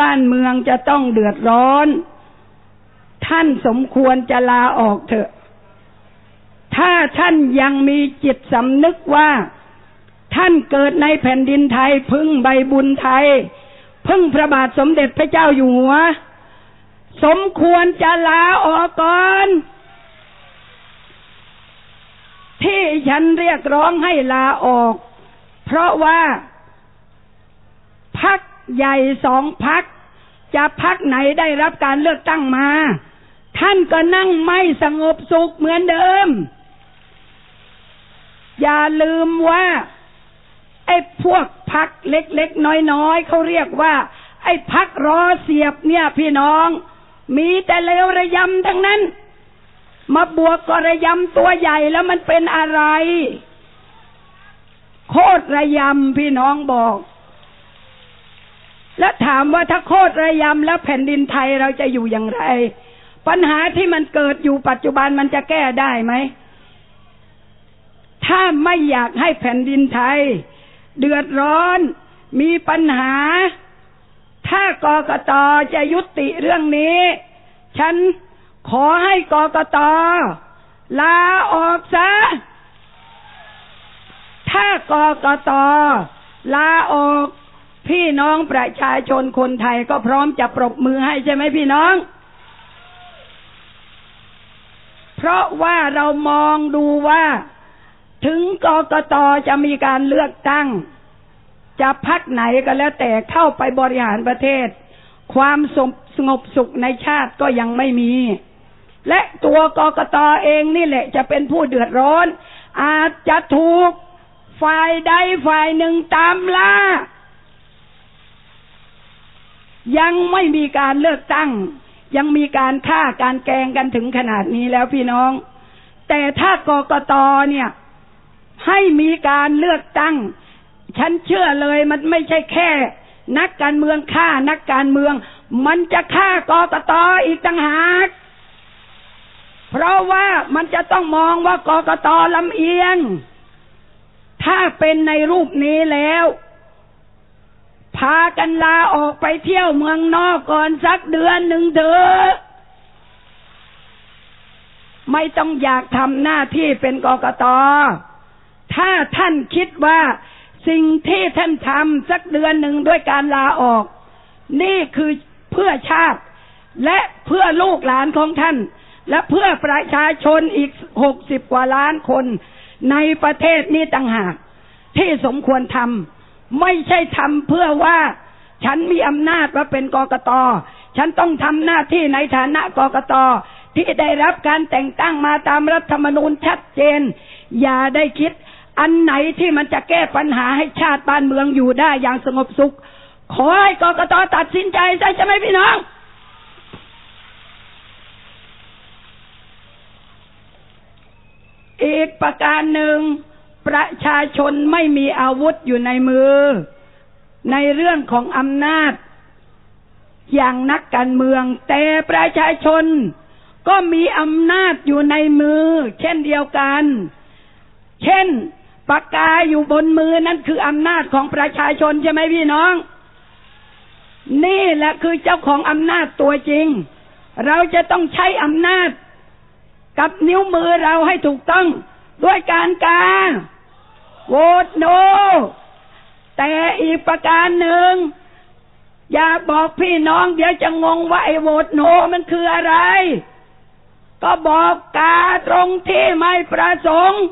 บ้านเมืองจะต้องเดือดร้อน ท่านสมควรจะลาออกเถอะ ถ้าท่านยังมีจิตสำนึกว่า ท่านเกิดในแผ่นดินไทย พึ่งใบบุญไทย พึ่งพระบาทสมเด็จพระเจ้าอยู่หัว สมควรจะลาออกก่อนที่ฉันเรียกร้องให้ลาออก เพราะว่าพัก ใหญ่สองพัก จะพักไหนได้รับการเลือกตั้งมา ท่านก็นั่งไม่สงบสุขเหมือนเดิม อย่าลืมว่าไอ้พวกพักเล็กๆ น้อยๆเขาเรียกว่า ไอ้พักรอเสียบเนี่ย พี่น้อง มีแต่เลวระยำทั้งนั้น มาบวกกระยำตัวใหญ่แล้วมันเป็นอะไร โคตรระยำพี่น้องบอก และถามว่าถ้าโคตรระยำแล้วแผ่นดินไทยเราจะอยู่อย่างไร ปัญหาที่มันเกิดอยู่ปัจจุบันมันจะแก้ได้ไหม ถ้าไม่อยากให้แผ่นดินไทย เดือดร้อนมีปัญหา ถ้ากกตจะยุติเรื่องนี้ ฉันขอให้กกตลาออกซะ ถ้ากกตลาออก พี่น้องประชาชนคนไทยก็พร้อมจะปรบมือให้ใช่ไหมพี่น้อง เพราะว่าเรามองดูว่า ถึงกกตจะมีการเลือกตั้ง จะพักไหนก็แล้วแต่เข้าไปบริหารประเทศ ความสงบสุขในชาติก็ยังไม่มี และตัวกกตเองนี่แหละ จะเป็นผู้เดือดร้อน อาจจะถูกฝ่ายใดฝ่ายหนึ่งตามล่า ยังไม่มีการเลือกตั้ง ยังมีการฆ่าการแกงกันถึงขนาดนี้แล้วพี่น้อง แต่ถ้ากกตเนี่ย ให้มีการเลือกตั้ง ฉันเชื่อเลยมันไม่ใช่แค่ นักการเมืองฆ่านักการเมือง มันจะฆ่ากกตอีกต่างหากเพราะว่ามันจะต้องมองว่ากกตลำเอียง ถ้าเป็นในรูปนี้แล้ว พากันลาออกไปเที่ยวเมืองนอกก่อนสักเดือนหนึ่งเถอะไม่ต้องอยากทำหน้าที่เป็นกกต ถ้าท่านคิดว่าสิ่งที่ท่านทำสักเดือนหนึ่งด้วยการลาออก นี่คือเพื่อชาติ และเพื่อลูกหลานของท่าน และเพื่อประชาชนอีกหกสิบกว่าล้านคน ในประเทศนี้ต่างหาก ที่สมควรทำ ไม่ใช่ทำเพื่อว่า ฉันมีอำนาจว่าเป็นกกต ฉันต้องทำหน้าที่ในฐานะกกต ที่ได้รับการแต่งตั้งมาตามรัฐธรรมนูญชัดเจน อย่าได้คิด อันไหนที่มันจะแก้ปัญหาให้ชาติบ้านเมืองอยู่ได้อย่างสงบสุข ขอให้กกตตัดสินใจใช่ใช่ไหมพี่น้องอีกประการหนึ่ง ประชาชนไม่มีอาวุธอยู่ในมือ ในเรื่องของอำนาจ อย่างนักการเมือง แต่ประชาชนก็มีอำนาจอยู่ในมือ เช่นเดียวกัน เช่นปากกาอยู่บนมือนั่นคืออำนาจของประชาชนใช่ไหมพี่น้อง นี่แหละคือเจ้าของอำนาจตัวจริง เราจะต้องใช้อำนาจ กับนิ้วมือเราให้ถูกต้อง ด้วยการกา โหวตโน แต่อีกประการหนึ่ง อย่าบอกพี่น้องเดี๋ยวจะงงว่าไอ้โหวตโนมันคืออะไร ก็บอกกาตรงที่ไม่ประสงค์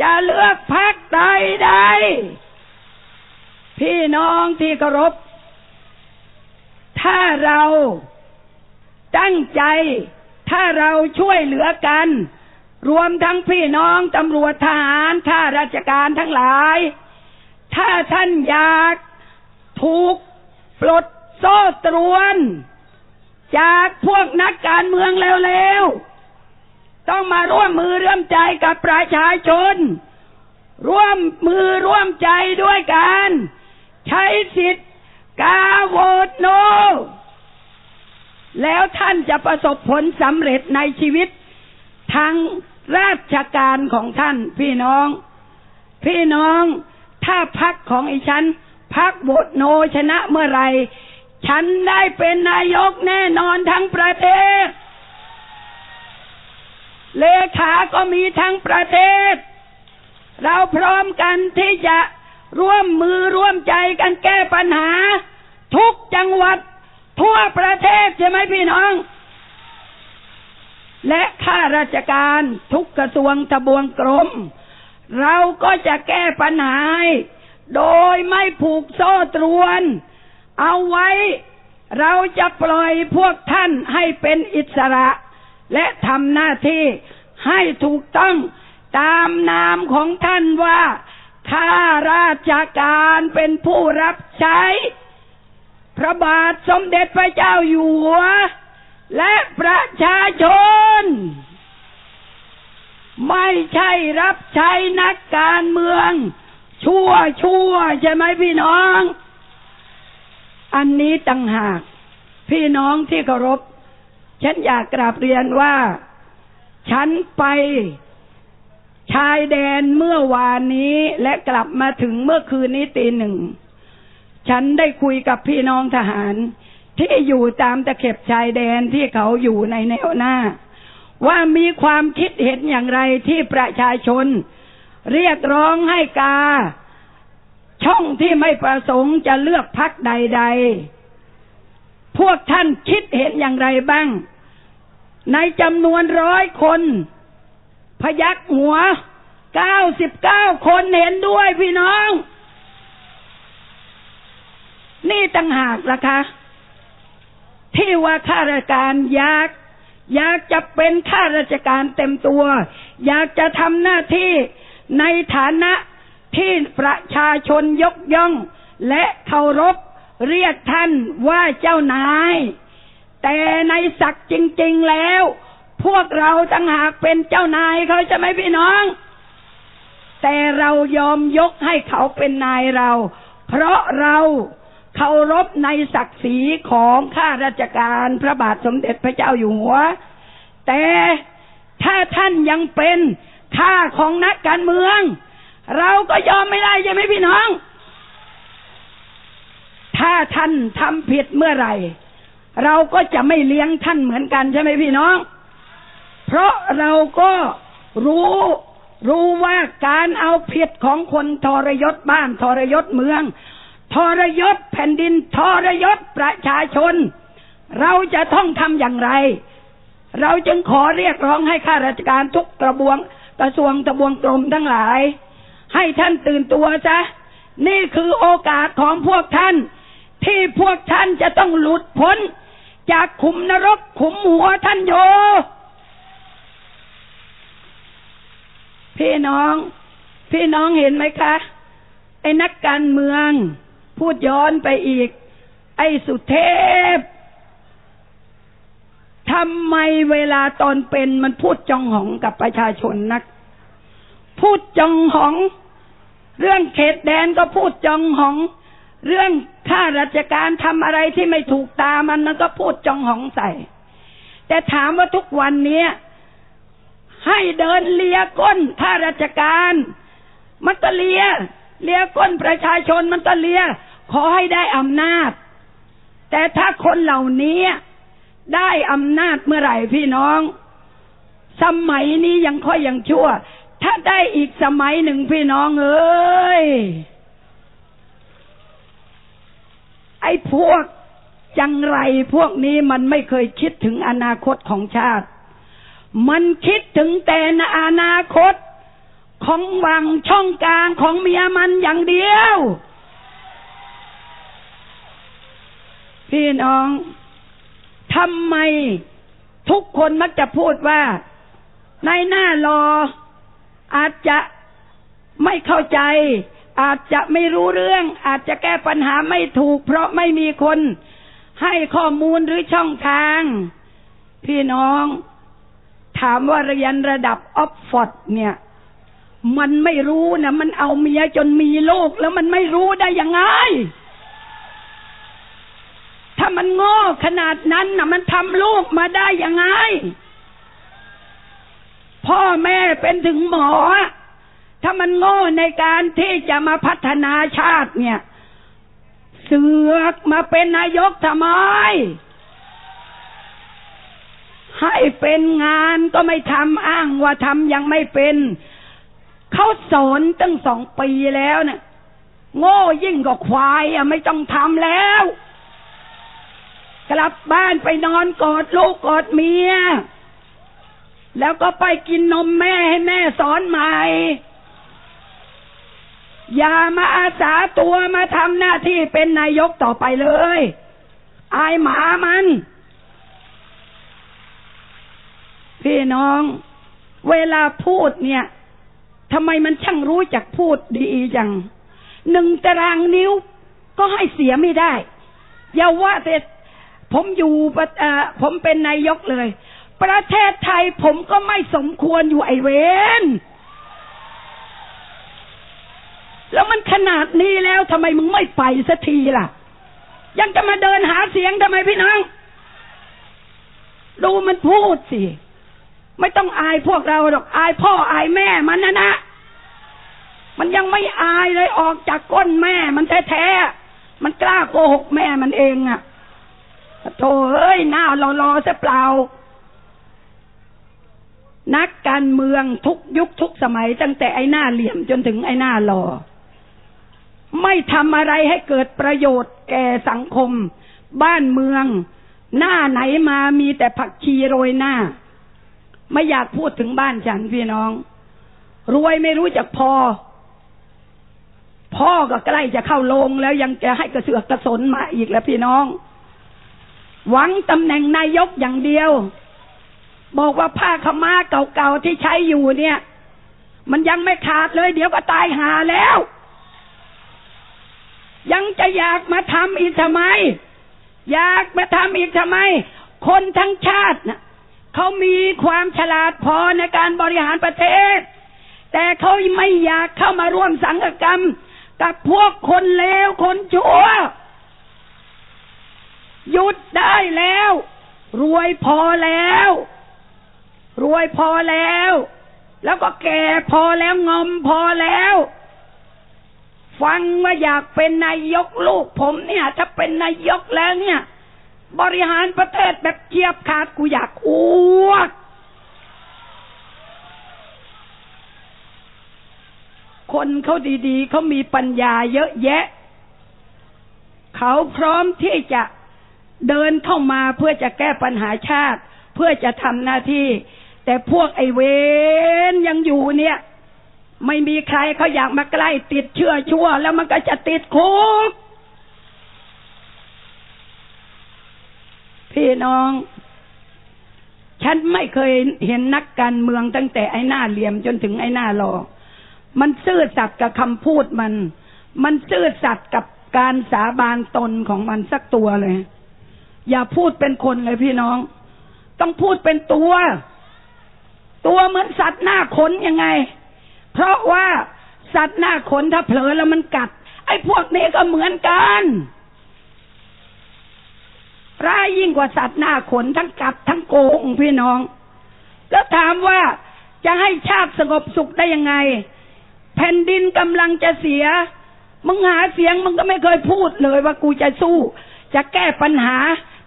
จะเลือกพักใดใดพี่น้องที่เคารพ ถ้าเราตั้งใจ ถ้าเราช่วยเหลือกัน รวมทั้งพี่น้องตำรวจทหารข้าราชการทั้งหลาย ถ้าท่านอยากถูกปลดโซ่ตรวน จากพวกนักการเมืองเร็วๆ ต้องมาร่วมมือร่วมใจกับประชาชน ร่วมมือร่วมใจด้วยกัน ใช้สิทธิ์กาโหวตโน แล้วท่านจะประสบผลสำเร็จในชีวิตทาง ราชการของท่านพี่น้อง พี่น้องถ้าพักของไอ้ฉันพักโหวตโนชนะเมื่อไรฉันได้เป็นนายกแน่นอนทั้งประเทศ เลขาก็มีทั้งประเทศ เราพร้อมกันที่จะร่วมมือร่วมใจกันแก้ปัญหา ทุกจังหวัดทั่วประเทศใช่ไหมพี่น้อง และข้าราชการทุกกระทรวงทบวงกรม เราก็จะแก้ปัญหาโดยไม่ผูกโซ่ตรวน เอาไว้เราจะปล่อยพวกท่านให้เป็นอิสระ และทำหน้าที่ให้ถูกต้องตามนามของท่านว่าข้าราชการเป็นผู้รับใช้ พระบาทสมเด็จพระเจ้าอยู่หัว และประชาชน ไม่ใช่รับใช้นักการเมือง ชั่วชั่วใช่ไหมพี่น้อง อันนี้ต่างหาก พี่น้องที่เคารพ ฉันอยากกราบเรียนว่า ฉันไปชายแดนเมื่อวานนี้และกลับมาถึงเมื่อคืนนี้ตีหนึ่ง ฉันได้คุยกับพี่น้องทหาร ที่อยู่ตามตะเข็บชายแดนที่เขาอยู่ในแนวหน้า ว่ามีความคิดเห็นอย่างไรที่ประชาชน เรียกร้องให้กา ช่องที่ไม่ประสงค์จะเลือกพักใด ๆ พวกท่านคิดเห็นอย่างไรบ้าง ในจำนวนร้อยคน พยักหัวเก้าสิบเก้าคนเห็นด้วยพี่น้อง นี่ต่างหากล่ะคะ ที่ว่าข้าราชการอยากอยากจะเป็นข้าราชการเต็มตัว อยากจะทำหน้าที่ในฐานะที่ประชาชนยกย่อง และเคารพเรียกท่านว่าเจ้านาย แต่ในศักดิ์จริง ๆแล้ว พวกเราต่างหากเป็นเจ้านายเขาจะไหมพี่น้อง แต่เรายอมยกให้เขาเป็นนายเรา เพราะเรา เคารพในศักดิ์ศรีของข้าราชการพระบาทสมเด็จพระเจ้าอยู่หัว แต่ถ้าท่านยังเป็นข้าของนักการเมือง เราก็ยอมไม่ได้ใช่ไหมพี่น้อง ถ้าท่านทำผิดเมื่อไหร่ เราก็จะไม่เลี้ยงท่านเหมือนกันใช่ไหมพี่น้อง เพราะเราก็รู้รู้ว่าการเอาผิดของคนทรยศบ้านทรยศเมือง ทรยศแผ่นดินทรยศประชาชน เราจะต้องทำอย่างไร เราจึงขอเรียกร้องให้ข้าราชการทุกกระบวงกระทรวงทบวงกรมทั้งหลาย ให้ท่านตื่นตัวซะนี่คือโอกาสของพวกท่าน ที่พวกท่านจะต้องหลุดพ้น จากขุมนรกขุมหัวท่านโยพี่น้อง พี่น้องเห็นไหมคะ ไอ้นักการเมือง พูดย้อนไปอีก ไอ้สุเทพทำไมเวลาตอนเป็นมันพูดจองหองกับประชาชนนัก พูดจองหอง เรื่องเขตแดนก็พูดจองหอง เรื่องข้าราชการทำอะไรที่ไม่ถูกตามันมันก็พูดจองหองใส่ แต่ถามว่าทุกวันนี้ให้เดินเลียก้นข้าราชการ มันก็เลีย เลียก้นประชาชนมันก็เลีย ขอให้ได้อำนาจ แต่ถ้าคนเหล่านี้ได้อำนาจเมื่อไหร่พี่น้อง สมัยนี้ยังค่อยยังชั่ว ถ้าได้อีกสมัยหนึ่งพี่น้องเอ้ย ไอ้พวกจังไรพวกนี้มันไม่เคยคิดถึงอนาคตของชาติ มันคิดถึงแต่ในอนาคต ของวังช่องกลางของเมียมันอย่างเดียว พี่น้องทำไมทุกคนมักจะพูดว่า ในหน้ารอ อาจจะไม่เข้าใจ อาจจะไม่รู้เรื่อง อาจจะแก้ปัญหาไม่ถูก เพราะไม่มีคนให้ข้อมูลหรือช่องทาง พี่น้อง ถามว่าเรียนระดับออฟฟอร์ดเนี่ย มันไม่รู้นะมันเอาเมียจนมีลูกแล้วมันไม่รู้ได้ยังไง ถ้ามันโง่ขนาดนั้นนะมันทำลูกมาได้ยังไง พ่อแม่เป็นถึงหมอ ถ้ามันโง่ในการที่จะมาพัฒนาชาติเนี่ย เสือกมาเป็นนายกทำไม ให้เป็นงานก็ไม่ทำอ้างว่าทำยังไม่เป็น เขาสอนตั้งสองปีแล้วเนะี่ยโง่ยิ่งกว่าควายอะไม่ต้องทำแล้ว กลับบ้านไปนอนกอดลูกกอดเมีย แล้วก็ไปกินนมแม่ให้แม่สอนใหม่ อย่ามาอาสาตัวมาทำหน้าที่เป็นนายกต่อไปเลย อายหมามัน พี่น้อง เวลาพูดเนี่ย ทำไมมันช่างรู้จักพูดดีจังหนึ่งตารางนิ้วก็ให้เสียไม่ได้ อย่าว่าแต่ผมอยู่ผมเป็นนายกเลย ประเทศไทยผมก็ไม่สมควรอยู่ไอเวนแล้วมันขนาดนี้แล้วทำไมมึงไม่ไปสักทีล่ะ ยังจะมาเดินหาเสียงทำไมพี่น้อง ดูมันพูดสิ ไม่ต้องอายพวกเราหรอกอายพ่ออายแม่มันนะนะมันยังไม่อายเลยออกจากก้นแม่ มันแท้ๆมันกล้าโกหกแม่มันเองอะ่ะโธ่เอ้ยหน้ารอรอซะเปล่า นักการเมืองทุกยุคทุกสมัย ตั้งแต่ไอ้หน้าเหลี่ยมจนถึงไอ้หน้ารอ ไม่ทำอะไรให้เกิดประโยชน์แก่สังคม บ้านเมือง หน้าไหนมามีแต่ผักชีโรยหน้า ไม่อยากพูดถึงบ้านฉันพี่น้อง รวยไม่รู้จักพอ พ่อก็ใกล้จะเข้าลงแล้วยังจะให้กระเสือกกระสนมาอีกแล้วพี่น้อง หวังตำแหน่งนายกอย่างเดียว บอกว่าผ้าขม้าเก่าๆที่ใช้อยู่เนี่ย มันยังไม่ขาดเลย เดี๋ยวก็ตายหาแล้ว ยังจะอยากมาทำอีกทำไม อยากมาทำอีกทำไม คนทั้งชาตินะ เขามีความฉลาดพอในการบริหารประเทศ แต่เขาไม่อยากเข้ามาร่วมสังกรรม กับพวกคนเลวคนชั่ว หยุดได้แล้ว รวยพอแล้ว รวยพอแล้ว แล้วก็แก่พอแล้วงอมพอแล้วฟังว่าอยากเป็นนายกลูกผมเนี่ย ถ้าเป็นนายกแล้วเนี่ย บริหารประเทศแบบเจียบขาดกูอยากอ้วกคนเขาดีๆ เขามีปัญญาเยอะแยะ เขาพร้อมที่จะเดินเข้ามาเพื่อจะแก้ปัญหาชาติ เพื่อจะทำหน้าที่ แต่พวกไอเวนยังอยู่เนี่ย ไม่มีใครเขาอยากมาใกล้ติดเชื้อชั่ว แล้วมันก็จะติดคุก พี่น้อง ฉันไม่เคยเห็นนักการเมืองตั้งแต่ไอ้หน้าเหลี่ยมจนถึงไอ้หน้าหลอกมันซื่อสัตย์กับคำพูดมัน มันซื่อสัตย์กับการสาบานตนของมันสักตัวเลย อย่าพูดเป็นคนเลยพี่น้อง ต้องพูดเป็นตัว ตัวเหมือนสัตว์หน้าขนยังไง เพราะว่าสัตว์หน้าขนถ้าเผลอแล้วมันกัด ไอ้พวกนี้ก็เหมือนกัน ร้ายยิ่งกว่าสัตว์หน้าขนทั้งกัดทั้งโกงพี่น้อง แล้วถามว่าจะให้ชาติสงบสุขได้ยังไง แผ่นดินกำลังจะเสีย มึงหาเสียงมึงก็ไม่เคยพูดเลยว่ากูจะสู้ จะแก้ปัญหา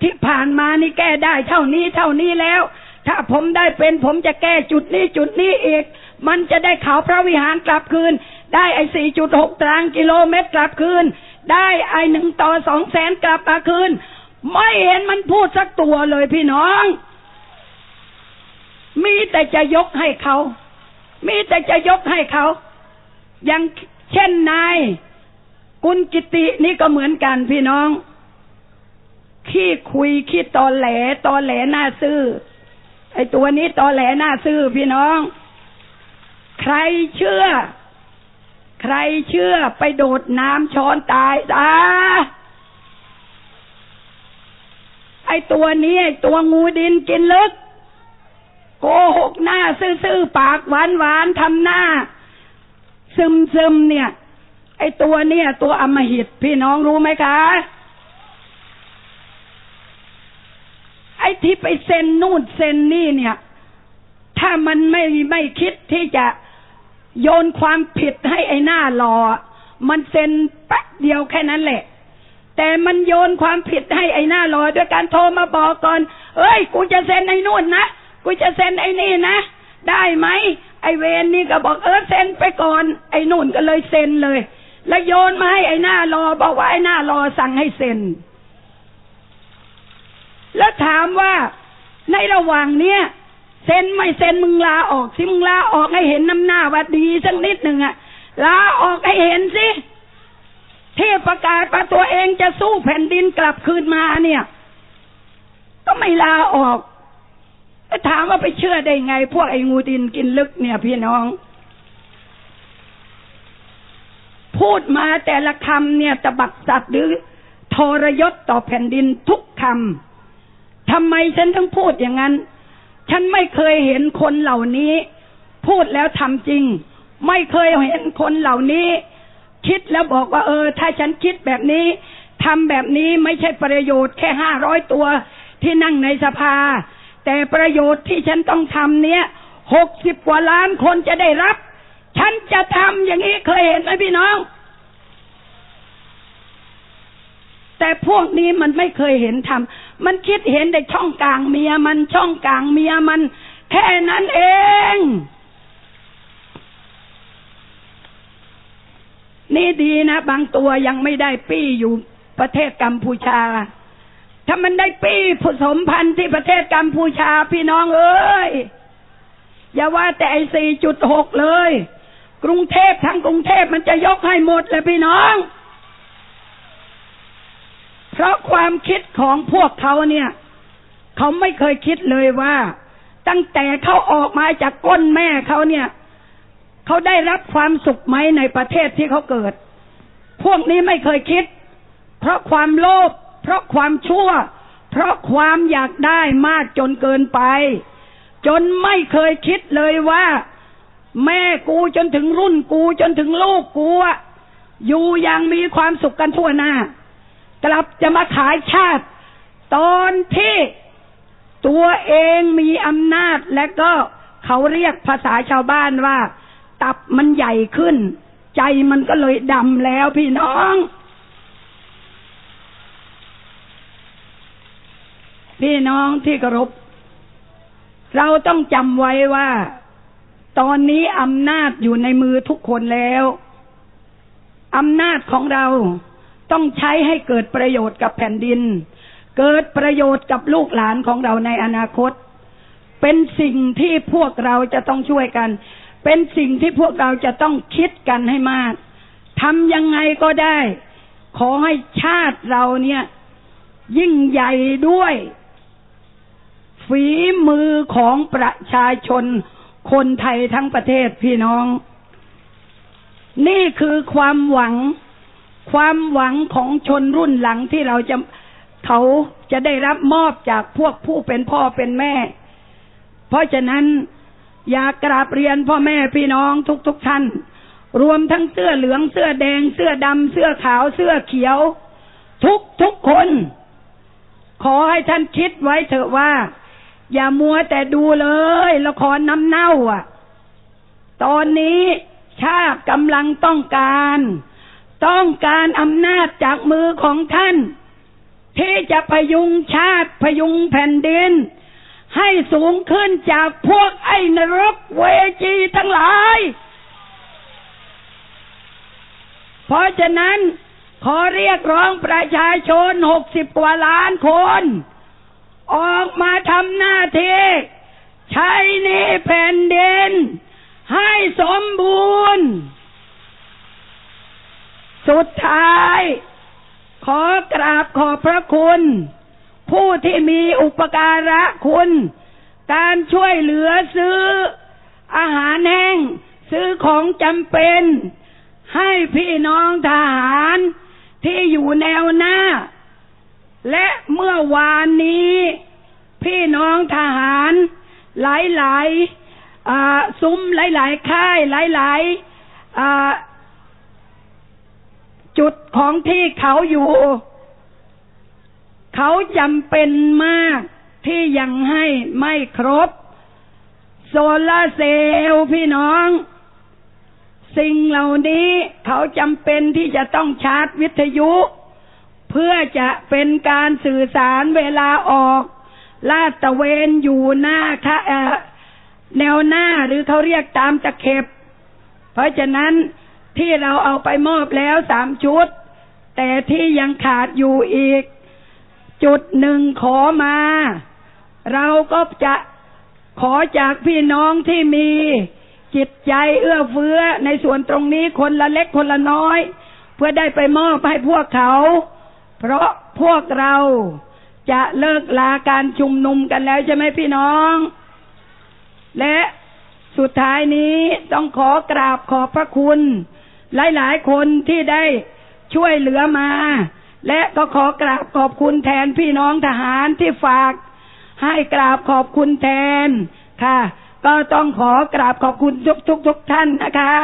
ที่ผ่านมานี่แก้ได้เท่านี้เท่านี้แล้ว ถ้าผมได้เป็นผมจะแก้จุดนี้จุดนี้อีก มันจะได้เขาพระวิหารกลับคืน ได้ไอ้สี่จุดหกตารางกิโลเมตรกลับคืน ได้ไอ้หนึ่งต่อสองแสนกลับมาคืน ไม่เห็นมันพูดสักตัวเลยพี่น้อง มีแต่จะยกให้เขา มีแต่จะยกให้เขา อย่างเช่นนาย กุลกิตินี่ก็เหมือนกันพี่น้อง ขี้คุยขี้ตอแหลตอแหลหน้าซื่อ ไอตัวนี้ตอแหลหน้าซื่อพี่น้อง ใครเชื่อ ใครเชื่อไปโดดน้ำช้อนตายซะ ไอตัวนี้ไอตัวงูดินกินลึก โกหกหน้า ซื่อๆ ปากหวานหวานทำหน้า ซึมซึมเนี่ย ไอตัวเนี่ย ตัวอมหิตพี่น้องรู้ไหมคะไอที่ไปเซ็นนู่นเซ็นนี่เนี่ย ถ้ามันไม่ไม่คิดที่จะโยนความผิดให้ไอหน้ารอมันเซ็นแป๊บเดียวแค่นั้นแหละ แต่มันโยนความผิดให้ไอ้หน้ารอด้วยการโทรมาบอกก่อน เอ้ย กูจะเซ็นไอ้นู่นนะ กูจะเซ็นไอ้นี่นะ ได้ไหม ไอ้เวนนี่ก็บอกเออเซ็นไปก่อน ไอ้นู่นก็เลยเซ็นเลย แล้วโยนมาให้ไอ้หน้ารอบอกว่าไอ้หน้ารอสั่งให้เซ็น แล้วถามว่าในระหว่างเนี้ยเซ็นไม่เซ็นมึงลาออกสิมึงลาออกให้เห็นน้ำหน้าว่าดีสักนิดหนึ่งอะลาออกให้เห็นสิ ที่ประกาศว่าตัวเองจะสู้แผ่นดินกลับคืนมาเนี่ย ก็ไม่ลาออกถามว่าไปเชื่อได้ไง พวกไอ้งูดินกินลึกเนี่ยพี่น้อง พูดมาแต่ละคำเนี่ยตะบักสัตว์หรือทรยศต่อแผ่นดินทุกคำทำไมฉันต้องพูดอย่างนั้น ฉันไม่เคยเห็นคนเหล่านี้ พูดแล้วทำจริง ไม่เคยเห็นคนเหล่านี้ คิดแล้วบอกว่า เออ ถ้าฉันคิดแบบนี้ทำแบบนี้ไม่ใช่ประโยชน์แค่ห้าร้อยตัวที่นั่งในสภา แต่ประโยชน์ที่ฉันต้องทำเนี้ยหกสิบกว่าล้านคนจะได้รับ ฉันจะทำอย่างนี้เคยเห็นไหมพี่น้อง แต่พวกนี้มันไม่เคยเห็นทำมันคิดเห็นในช่องกลางเมียมันช่องกลางเมียมัน แค่นั้นเอง นี่ดีนะ บางตัวยังไม่ได้ปี้อยู่ประเทศกัมพูชา ถ้ามันได้ปี้ผสมพันธุ์ที่ประเทศกัมพูชาพี่น้องเอ้ย อย่าว่าแต่ไอ้สี่จุดหกเลย กรุงเทพทั้งกรุงเทพมันจะยกให้หมดเลยพี่น้อง เพราะความคิดของพวกเขาเนี่ย เขาไม่เคยคิดเลยว่า ตั้งแต่เขาออกมาจากก้นแม่เขาเนี่ย เขาได้รับความสุขไหมในประเทศที่เขาเกิด พวกนี้ไม่เคยคิด เพราะความโลภเพราะความชั่ว เพราะความอยากได้มากจนเกินไป จนไม่เคยคิดเลยว่า แม่กูจนถึงรุ่นกูจนถึงลูกกูอะอยู่อย่างมีความสุขกันทั่วหน้า กลับจะมาขายชาติ ตอนที่ตัวเองมีอำนาจและก็เขาเรียกภาษาชาวบ้านว่า ตับมันใหญ่ขึ้น ใจมันก็เลยดำแล้วพี่น้อง พี่น้องที่เคารพเราต้องจำไว้ว่า ตอนนี้อำนาจอยู่ในมือทุกคนแล้วอำนาจของเราต้องใช้ให้เกิดประโยชน์กับแผ่นดิน เกิดประโยชน์กับลูกหลานของเราในอนาคต เป็นสิ่งที่พวกเราจะต้องช่วยกัน เป็นสิ่งที่พวกเราจะต้องคิดกันให้มากทำยังไงก็ได้ ขอให้ชาติเราเนี่ย ยิ่งใหญ่ด้วย ฝีมือของประชาชนคนไทยทั้งประเทศพี่น้อง นี่คือความหวัง ความหวังของชนรุ่นหลังที่เราจะเขาจะได้รับมอบจากพวกผู้เป็นพ่อเป็นแม่ เพราะฉะนั้น อยากกราบเรียนพ่อแม่พี่น้องทุกๆทท่าน รวมทั้งเสื้อเหลืองเสื้อแดง เสื้อดำเสื้อขาวเสื้อเขียว ทุกทุกคน ขอให้ท่านคิดไว้เถอะว่า อย่ามัวแต่ดูเลย ละครน้ำเน่าอะ ตอนนี้ชาติกำลังต้องการ ต้องการอำนาจจากมือของท่าน ที่จะพยุงชาติพยุงแผ่นดิน ให้สูงขึ้นจากพวกไอ้นรกเวจีทั้งหลาย เพราะฉะนั้นขอเรียกร้องประชาชนหกสิบกว่าล้านคน ออกมาทำหน้าที่ใช้ในแผ่นดินให้สมบูรณ์ สุดท้าย ขอกราบขอบพระคุณ ผู้ที่มีอุปการะคุณ การช่วยเหลือซื้ออาหารแห้ง ซื้อของจำเป็น ให้พี่น้องทหารที่อยู่แนวหน้า และเมื่อวานนี้ พี่น้องทหาร หลายๆซุ้มหลายๆค่าย หลายๆจุดของที่เขาอยู่ เขาจำเป็นมากที่ยังให้ไม่ครบ โซลาเซลล์พี่น้อง สิ่งเหล่านี้เขาจำเป็นที่จะต้องชาร์จวิทยุ เพื่อจะเป็นการสื่อสารเวลาออก ลาดตะเวนอยู่หน้าค่ะแนวหน้าหรือเขาเรียกตามตะเข็บ เพราะฉะนั้นที่เราเอาไปมอบแล้วสามชุด แต่ที่ยังขาดอยู่อีก จุดหนึ่งขอมา เราก็จะขอจากพี่น้องที่มีจิตใจเอื้อเฟื้อในส่วนตรงนี้คนละเล็กคนละน้อย เพื่อได้ไปมอบให้พวกเขา เพราะพวกเราจะเลิกลาการชุมนุมกันแล้วใช่ไหมพี่น้อง และสุดท้ายนี้ต้องขอกราบขอบพระคุณ หลายๆ คนที่ได้ช่วยเหลือมา และก็ขอกราบขอบคุณแทนพี่น้องทหารที่ฝาก ให้กราบขอบคุณแทนค่ะ ก็ต้องขอกราบขอบคุณทุกทุกทุกท่านนะคะ